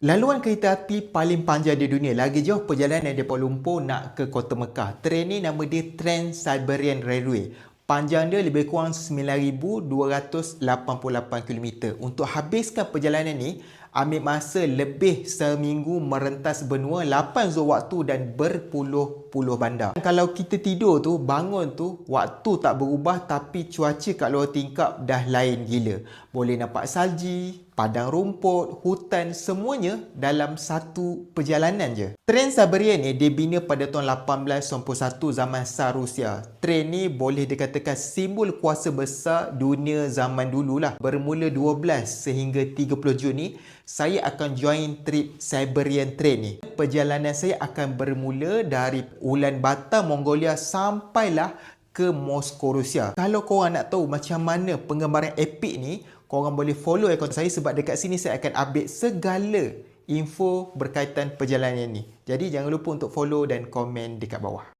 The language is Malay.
Laluan kereta api paling panjang di dunia lagi jauh perjalanan dari Kuala Lumpur nak ke Kota Mekah. Tren ni nama dia Trans-Siberian Railway. Panjang dia lebih kurang 9,288 km. Untuk habiskan perjalanan ni, ambil masa lebih seminggu merentas benua 8 zon waktu dan berpuluh-puluh bandar. Kalau kita tidur tu, bangun tu, waktu tak berubah tapi cuaca kat luar tingkap dah lain gila. Boleh nampak salji, padang rumput, hutan, semuanya dalam satu perjalanan je. Tren Siberian ni dibina pada tahun 1891 zaman Tsar Rusia. Tren ni boleh dikatakan simbol kuasa besar dunia zaman dululah. Bermula 12 sehingga 30 Jun ni, saya akan join trip Siberian Train ni. Perjalanan saya akan bermula dari Ulan Bator, Mongolia sampailah ke Moskow, Rusia. Kalau korang nak tahu macam mana penggambaran epic ni, korang boleh follow akaun saya sebab dekat sini saya akan update segala info berkaitan perjalanan ni. Jadi jangan lupa untuk follow dan komen dekat bawah.